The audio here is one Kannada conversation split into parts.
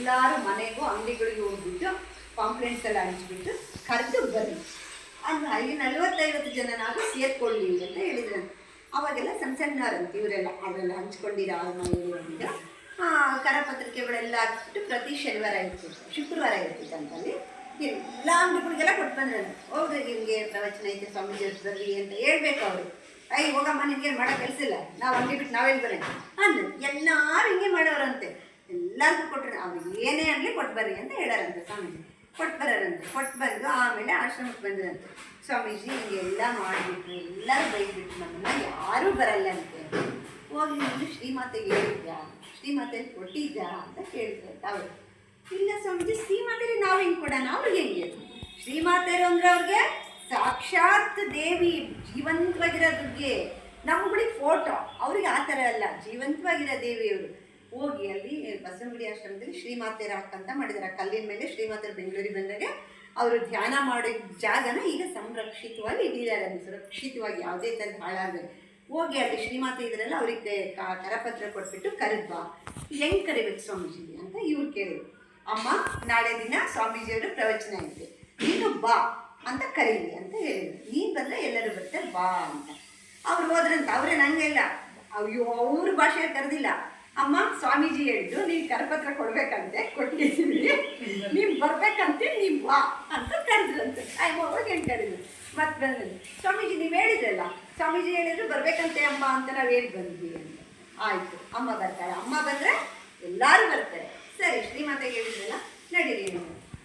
ಎಲ್ಲರೂ ಮನೆಗೂ ಅಂಗಡಿಗಳಿಗೆ ಹೋಗ್ಬಿಟ್ಟು ಕಾಂಪ್ಲೇಂಟ್ಸ್ ಎಲ್ಲ ಹಂಚ್ಬಿಟ್ಟು ಕರೆದು ಬರ್ರಿ ಅದು ಅಲ್ಲಿ ನಲವತ್ತೈವತ್ತು ಜನ ನಾವು ಸೇರ್ಕೊಳ್ಳಿ ಅಂತ ಹೇಳಿದ್ರು. ಅವಾಗೆಲ್ಲ ಸಣ್ಣ ಸಣ್ಣವರಂತೆ ಇವರೆಲ್ಲ ಅದೆಲ್ಲ ಹಂಚ್ಕೊಂಡಿರೋ ಮನೆಯಿಂದ ಕರಪತ್ರಿಕೆಗಳೆಲ್ಲ ಹಾಕ್ಬಿಟ್ಟು ಪ್ರತಿ ಶನಿವಾರ ಇರ್ತಿತ್ತು, ಶುಕ್ರವಾರ ಇರ್ತಿತ್ತಂತಲ್ಲಿ ಎಲ್ಲ ಅಂಗಡಿಗಳಿಗೆಲ್ಲ ಕೊಟ್ಟು ಬಂದ್ರೆ. ಹೌದು ಹಿಂಗೆ ಪ್ರವಚನ ಐತೆ, ಸ್ವಾಮೀಜಿ ಅಂತ ಹೇಳ್ಬೇಕು ಅವರು. ಐ ಹೋಗಮ್ಮ ನಿನ್ಗೆ ಮಾಡೋ ಕೆಲಸ ಇಲ್ಲ. ನಾವು ಅಂಗಡಿ ಬಿಟ್ಟು ನಾವೆಲ್ಲಿ ಬರೋಣ? ಅಂದ್ರೆ. ಎಲ್ಲರೂ ಹಿಂಗೆ ಮಾಡೋರಂತೆ ಎಲ್ಲರಿಗೂ ಕೊಟ್ಟರೆ ಅವ್ರಿಗೆ ಏನೇ ಆಗಲಿ ಕೊಟ್ಟು ಬರ್ರಿ ಅಂತ ಹೇಳಾರಂತೆ ಸ್ವಾಮೀಜಿ. ಕೊಟ್ಟು ಬರೋರಂತೆ ಕೊಟ್ಟು ಬಂದು ಆಮೇಲೆ ಆಶ್ರಮಕ್ಕೆ ಬಂದರಂತೆ. ಸ್ವಾಮೀಜಿ ಹಿಂಗೆಲ್ಲ ಮಾಡಿಬಿಟ್ರು, ಎಲ್ಲರೂ ಬೈದ್ಬಿಟ್ರು, ನಮ್ಮನ್ನ ಯಾರೂ ಬರಲ್ಲ ಅಂತೆ ಹೋಗಿ ನೀನು ಶ್ರೀಮಾತೆಗೆ ಹೇಳಿದ್ಯಾ? ಶ್ರೀಮಾತೆಗೆ ಕೊಟ್ಟಿದ್ಯಾ ಅಂತ ಕೇಳಿದ್ರಂತೆ ಅವರು. ಇಲ್ಲ ಸ್ವಾಮೀಜಿ, ಶ್ರೀಮಾತೆಗೆ ನಾವು ಹಿಂಗೆ ಕೊಡೋಣ? ಅವ್ರಿಗೆ ಹೆಂಗೆ? ಶ್ರೀಮಾತೆಯರು ಅಂದ್ರೆ ಅವ್ರಿಗೆ ಸಾಕ್ಷಾತ್ ದೇವಿ ಜೀವಂತವಾಗಿರೋ ದುರ್ಗೆ. ನಮ್ಗಳಿಗೆ ಫೋಟೋ ಅವ್ರಿಗೆ ಆ ಥರ ಅಲ್ಲ, ಜೀವಂತವಾಗಿರೋ ದೇವಿಯವರು. ಹೋಗಿ ಅಲ್ಲಿ ಬಸವನಗುಡಿ ಆಶ್ರಮದಲ್ಲಿ ಶ್ರೀಮಾತೆ ರಾಕ್ ಅಂತ ಮಾಡಿದ್ದಾರೆ. ಕಲ್ಲಿನ ಮೇಲೆ ಶ್ರೀಮಾತೆ ಬೆಂಗಳೂರಿಗೆ ಬಂದಾಗ ಅವರು ಧ್ಯಾನ ಮಾಡಿದ ಜಾಗನ ಈಗ ಸಂರಕ್ಷಿತವಾಗಿ ಇಟ್ಟಿದ್ದಾರೆ ಸುರಕ್ಷಿತವಾಗಿ ಯಾವುದೇ ಥರ ಹಾಳಾಗದೆ ಹೋಗಿ ಅಲ್ಲಿ ಶ್ರೀಮಾತೆ ಇದರಲ್ಲ, ಅವರಿಗೆ ಕರಪತ್ರ ಕೊಟ್ಬಿಟ್ಟು ಕರೆದ್ವಾ. ಹೆಂಗೆ ಕರಿಬೇಕು ಸ್ವಾಮೀಜಿ ಅಂತ ಇವ್ರು ಕೇಳಿ ಅಮ್ಮ, ನಾಳೆ ದಿನ ಸ್ವಾಮೀಜಿಯವರು ಪ್ರವಚನ ಐತೆ. ನೀನು ಬಾ ಅಂತ ಕರೀಲಿ ಅಂತ ಹೇಳಿದ್ರು. ನೀನು ಬಂದರೆ ಎಲ್ಲರೂ ಬರ್ತಾರೆ, ಬಾ ಅಂತ. ಅವ್ರು ಹೋದ್ರಂತ ಅವರೇ ನಂಗೆಲ್ಲ ಅಯ್ಯೋ, ಅವ್ರ ಭಾಷೆ ಕರೆದಿಲ್ಲ. ಅಮ್ಮ, ಸ್ವಾಮೀಜಿ ಹೇಳಿದ್ರು ನೀವು ಕರಪತ್ರ ಕೊಡ್ಬೇಕಂತೆ, ಕೊಟ್ಟಿದ್ದೀನಿ. ನೀವು ಬರ್ಬೇಕಂತೆ ನೀವು ಬಾ ಅಂತ ಕರೆದ್ರಂತೆ. ಆಯ್ತು ಹೋಗಿ ಏನು ಕರೆದ್ರು? ಮತ್ತೆ ಬಂದ್ರು ಸ್ವಾಮೀಜಿ, ನೀವು ಹೇಳಿದ್ರಲ್ಲ, ಸ್ವಾಮೀಜಿ ಹೇಳಿದ್ರು ಬರ್ಬೇಕಂತೆ ಅಮ್ಮ ಅಂತ ನಾವು ಹೇಳಿ ಬಂದ್ವಿ ಅಂತ. ಆಯಿತು, ಅಮ್ಮ ಬರ್ತಾರೆ. ಅಮ್ಮ ಬಂದರೆ ಎಲ್ಲರೂ ಬರ್ತಾರೆ. ಸರಿ, ಶ್ರೀಮಂತ ಹೇಳಿದ್ರಲ್ಲ, ನಡೀರಿ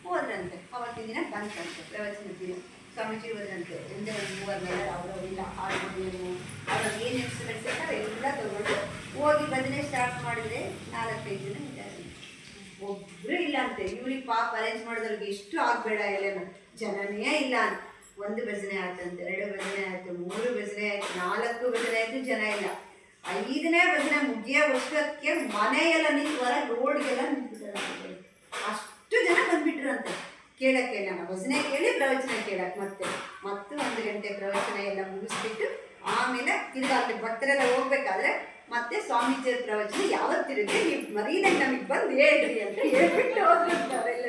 ಹೋದ್ರಂತೆ. ಅವತ್ತಿನ ದಿನ ಬಂತಂತೆ, ಪ್ರವಚನ ದಿನ. ಸ್ವಾಮೀಜಿ ಹೋದ್ರಂತೆ. ಒಂದೇ ಒಂದು ಅವರು ಅವರವರೆಲ್ಲ ಹಾಡುಗಳು ಅವ್ರಿಗೆ ಏನು ಇನ್ಸ್ಟ್ರೂಮೆಂಟ್ಸ್ ಇರ್ತಾರೆ ಎಲ್ಲ ತಗೊಂಡು ಹೋಗಿ ಭಜನೆ ಸ್ಟಾರ್ಟ್ ಮಾಡಿದ್ರೆ ನಾಲ್ಕೈದು ಜನ ಇದ್ದಾರೆ. ಒಬ್ಬರು ಇಲ್ಲ ಅಂತೆ. ಇವ್ರಿಗೆ ಪಾಪ ಅರೇಂಜ್ ಮಾಡಿದವ್ರಿಗೆ ಎಷ್ಟು ಆಗಬೇಡ ಎಲ್ಲ ಜನನೇ ಇಲ್ಲ. ಅಂತ ಒಂದು ಭಜನೆ ಆಯ್ತಂತೆ ಎರಡು ಭಜನೆ ಆಯಿತು, ಮೂರು ಭಜನೆ ಆಯಿತು, ನಾಲ್ಕು ಭಜನೆ ಆಯಿತು, ಜನ ಇಲ್ಲ. ಐದನೇ ಭಜನೆ ಮುಗಿಯೋ ವರ್ಷಕ್ಕೆ ಮನೆಯೆಲ್ಲ ನಿಂತು ಹೊರ ರೋಡ್ಗೆಲ್ಲ ನಿಂತ್ಬಿಟ್ಟಾರಂತೆ ಅಷ್ಟು ಜನ ಬಂದ್ಬಿಟ್ರಂತೆ ಕೇಳಕ್ಕೆ ನಾನು ಭಜನೆ ಕೇಳಿ ಪ್ರವಚನ ಕೇಳಕ್ಕೆ ಮತ್ತೆ ಮತ್ತೆ ಒಂದು ಗಂಟೆ ಪ್ರವಚನ ಎಲ್ಲ ಮುಗಿಸ್ಬಿಟ್ಟು ಆಮೇಲೆ ತಿರ್ಗಾ ಅಲ್ಲಿ ಭಕ್ತರೆಲ್ಲ ಹೋಗ್ಬೇಕಾದ್ರೆ ಮತ್ತೆ ಸ್ವಾಮೀಜಿಯ ಪ್ರವಚನ ಯಾವತ್ತಿರುತ್ತೆ? ನೀವು ಮರೀದಂಗೆ ನಮಗೆ ಬಂದು ಹೇಳ್ರಿ ಅಂತ ಹೇಳ್ಬಿಟ್ಟು ಹೋಗ್ಬಿಟ್ಟು ಅವರೆಲ್ಲ